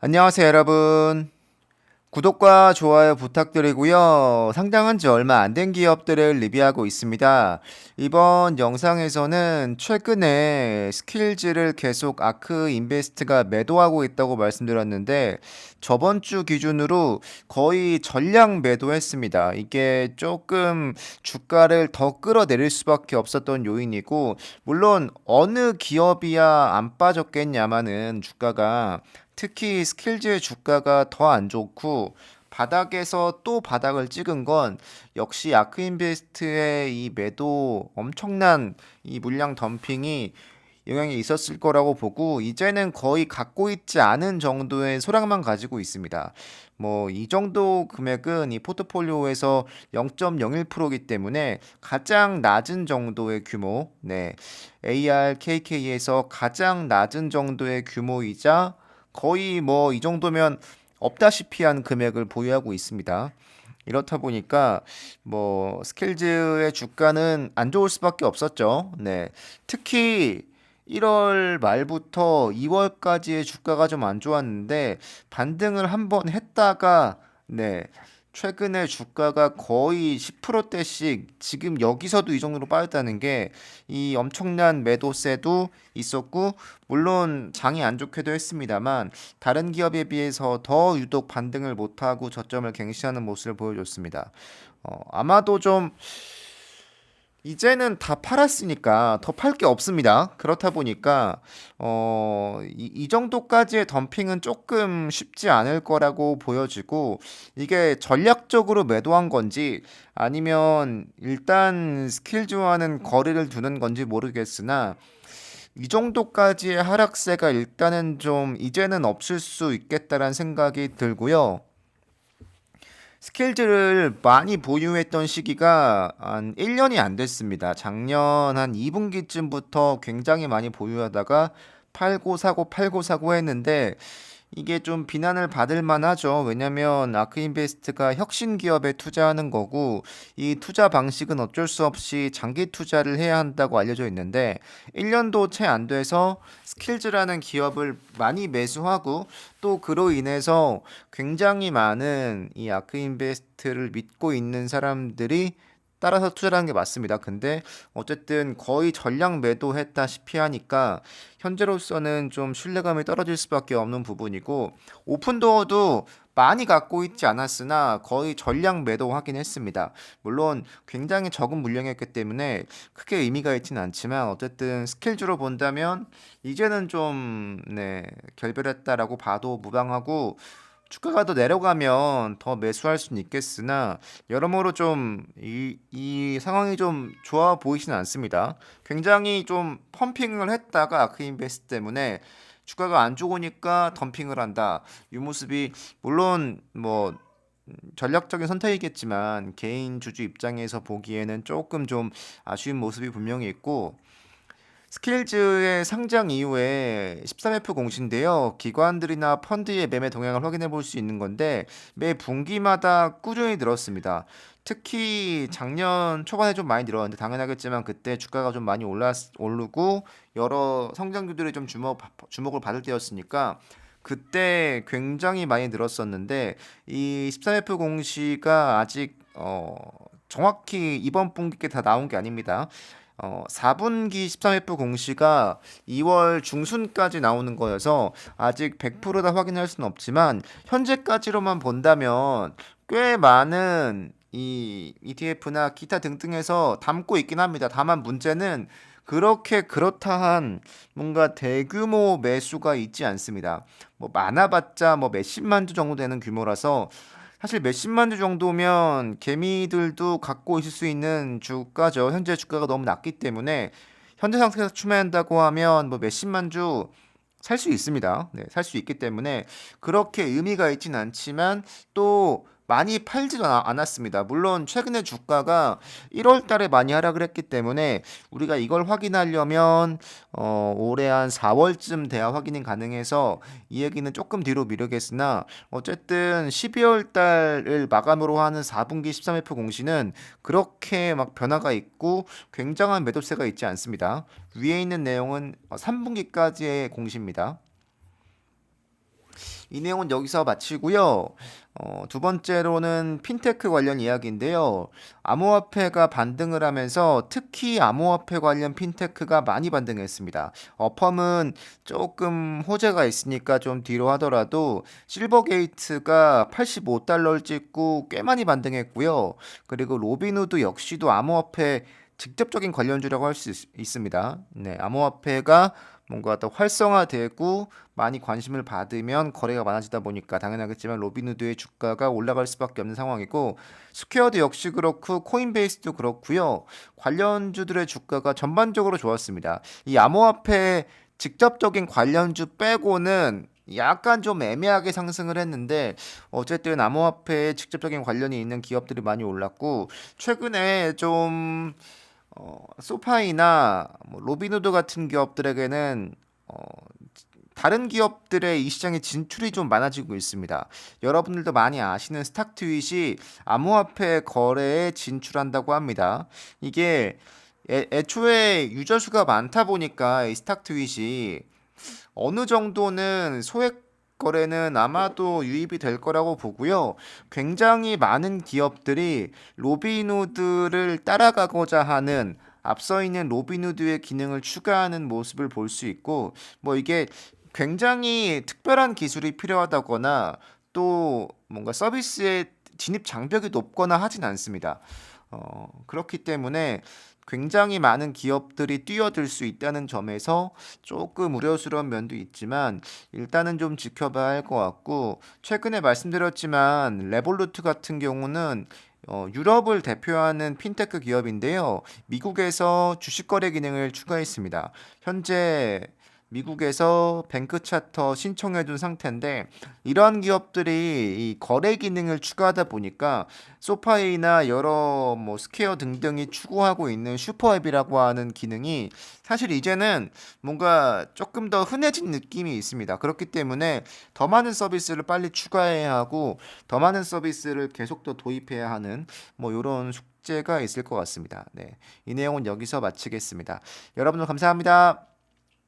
안녕하세요, 여러분. 구독과 좋아요 부탁드리고요. 상장한 지 얼마 안 된 기업들을 리뷰하고 있습니다. 이번 영상에서는 최근에 스킬즈를 계속 아크 인베스트가 매도하고 있다고 말씀드렸는데 저번 주 기준으로 거의 전량 매도했습니다. 이게 조금 주가를 더 끌어내릴 수밖에 없었던 요인이고 물론 어느 기업이야 안 빠졌겠냐마는 주가가 특히 스킬즈의 주가가 더 안 좋고 바닥에서 또 바닥을 찍은 건 역시 아크인베스트의 이 매도 엄청난 이 물량 덤핑이 영향이 있었을 거라고 보고 이제는 거의 갖고 있지 않은 정도의 소량만 가지고 있습니다. 뭐 이 정도 금액은 이 포트폴리오에서 0.01%이기 때문에 가장 낮은 정도의 규모, 네. ARKK에서 가장 낮은 정도의 규모이자 거의 뭐 이 정도면 없다시피 한 금액을 보유하고 있습니다. 이렇다 보니까 뭐 스킬즈의 주가는 안 좋을 수밖에 없었죠. 네. 특히 1월 말부터 2월까지의 주가가 좀 안 좋았는데 반등을 한번 했다가 네. 최근에 주가가 거의 10%대씩 지금 여기서도 이 정도로 빠졌다는 게 이 엄청난 매도세도 있었고 물론 장이 안 좋기도 했습니다만 다른 기업에 비해서 더 유독 반등을 못하고 저점을 갱신하는 모습을 보여줬습니다. 어, 아마도 좀 이제는 다 팔았으니까 더 팔 게 없습니다. 그렇다 보니까 어, 이, 이 정도까지의 덤핑은 조금 쉽지 않을 거라고 보여지고 이게 전략적으로 매도한 건지 아니면 일단 스킬즈와는 거리를 두는 건지 모르겠으나 이 정도까지의 하락세가 일단은 좀 이제는 없을 수 있겠다라는 생각이 들고요. 스킬즈를 많이 보유했던 시기가 한 1년이 안 됐습니다. 작년 한 2분기쯤부터 굉장히 많이 보유하다가 팔고 사고 팔고 사고 했는데 이게 좀 비난을 받을 만하죠. 왜냐면 아크인베스트가 혁신 기업에 투자하는 거고 이 투자 방식은 어쩔 수 없이 장기 투자를 해야 한다고 알려져 있는데 1년도 채 안 돼서 스킬즈라는 기업을 많이 매수하고 또 그로 인해서 굉장히 많은 이 아크인베스트를 믿고 있는 사람들이 따라서 투자하는 게 맞습니다. 근데 어쨌든 거의 전량 매도했다시피 하니까 현재로서는 좀 신뢰감이 떨어질 수밖에 없는 부분이고 오픈도어도 많이 갖고 있지 않았으나 거의 전량 매도 하긴 했습니다. 물론 굉장히 적은 물량이었기 때문에 크게 의미가 있지는 않지만 어쨌든 스킬주로 본다면 이제는 좀 네, 결별했다라고 봐도 무방하고 주가가 더 내려가면 더 매수할 수는 있겠으나 여러모로 좀이 이 상황이 좀 좋아 보이지는 않습니다. 굉장히 좀 펌핑을 했다가 아크인베스트 때문에 주가가 안 좋으니까 덤핑을 한다. 이 모습이 물론 뭐 음, 전략적인 선택이겠지만 개인 주주 입장에서 보기에는 조금 좀 아쉬운 모습이 분명히 있고 스킬즈의 상장 이후에 13F 공시인데요. 기관들이나 펀드의 매매 동향을 확인해 볼 수 있는 건데 매 분기마다 꾸준히 늘었습니다. 특히 작년 초반에 좀 많이 늘었는데 당연하겠지만 그때 주가가 좀 많이 올랐 오르고 여러 성장주들이 좀 주목 주목을 받을 때였으니까 그때 굉장히 많이 늘었었는데 이 13F 공시가 아직 어 정확히 이번 분기께 다 나온 게 아닙니다. 어, 4분기 13회부 공시가 2월 중순까지 나오는 거여서 아직 100%다 확인할 수는 없지만 현재까지로만 본다면 꽤 많은 이 ETF나 기타 등등에서 담고 있긴 합니다. 다만 문제는 그렇게 그렇다한 뭔가 대규모 매수가 있지 않습니다. 뭐 많아봤자 뭐 몇십만 주 정도 되는 규모라서 사실 몇십만 주 정도면 개미들도 갖고 있을 수 있는 주가죠. 현재 주가가 너무 낮기 때문에 현재 상태에서 추매한다고 하면 뭐 몇십만 주 살 수 있습니다. 네, 살 수 있기 때문에 그렇게 의미가 있진 않지만 또 많이 팔지도 않았습니다. 물론 최근에 주가가 1월 달에 많이 하락을 했기 때문에 우리가 이걸 확인하려면 어, 올해 한 4월쯤 돼야 확인이 가능해서 이 얘기는 조금 뒤로 미루겠으나 어쨌든 12월 달을 마감으로 하는 4분기 13F 공시는 그렇게 막 변화가 있고 굉장한 매도세가 있지 않습니다. 위에 있는 내용은 3분기까지의 공시입니다. 이 내용은 여기서 마치고요. 어, 두 번째로는 핀테크 관련 이야기인데요. 암호화폐가 반등을 하면서 특히 암호화폐 관련 핀테크가 많이 반등했습니다. 어펌은 조금 호재가 있으니까 좀 뒤로 하더라도 실버게이트가 85달러를 찍고 꽤 많이 반등했고요. 그리고 로빈후드 역시도 암호화폐 직접적인 관련주라고 할 수 있습니다. 네, 암호화폐가 뭔가 더 활성화되고 많이 관심을 받으면 거래가 많아지다 보니까 당연하겠지만 로빈후드의 주가가 올라갈 수밖에 없는 상황이고 스퀘어도 역시 그렇고 코인베이스도 그렇고요. 관련주들의 주가가 전반적으로 좋았습니다. 이 암호화폐 직접적인 관련주 빼고는 약간 좀 애매하게 상승을 했는데 어쨌든 암호화폐에 직접적인 관련이 있는 기업들이 많이 올랐고 최근에 좀 어, 소파이나 뭐 로빈후드 같은 기업들에게는 어, 다른 기업들의 이 시장에 진출이 좀 많아지고 있습니다. 여러분들도 많이 아시는 스탁트윗이 암호화폐 거래에 진출한다고 합니다. 이게 애, 애초에 유저 수가 많다 보니까 이 스탁트윗이 어느 정도는 소액 거래는 아마도 유입이 될 거라고 보고요. 굉장히 많은 기업들이 로빈후드를 따라가고자 하는 앞서 있는 로빈후드의 기능을 추가하는 모습을 볼 수 있고 뭐 이게 굉장히 특별한 기술이 필요하다거나 또 뭔가 서비스의 진입 장벽이 높거나 하진 않습니다. 어, 그렇기 때문에 굉장히 많은 기업들이 뛰어들 수 있다는 점에서 조금 우려스러운 면도 있지만 일단은 좀 지켜봐야 할 것 같고 최근에 말씀드렸지만 레볼루트 같은 경우는 어, 유럽을 대표하는 핀테크 기업인데요. 미국에서 주식 거래 기능을 추가했습니다. 현재 미국에서 뱅크 차터 신청해 둔 상태인데 이러한 기업들이 이 거래 기능을 추가하다 보니까 소파이나 여러 뭐 스퀘어 등등이 추구하고 있는 슈퍼앱이라고 하는 기능이 사실 이제는 뭔가 조금 더 흔해진 느낌이 있습니다. 그렇기 때문에 더 많은 서비스를 빨리 추가해야 하고 더 많은 서비스를 계속 더 도입해야 하는 뭐 이런 숙제가 있을 것 같습니다. 네. 이 내용은 여기서 마치겠습니다. 여러분들 감사합니다.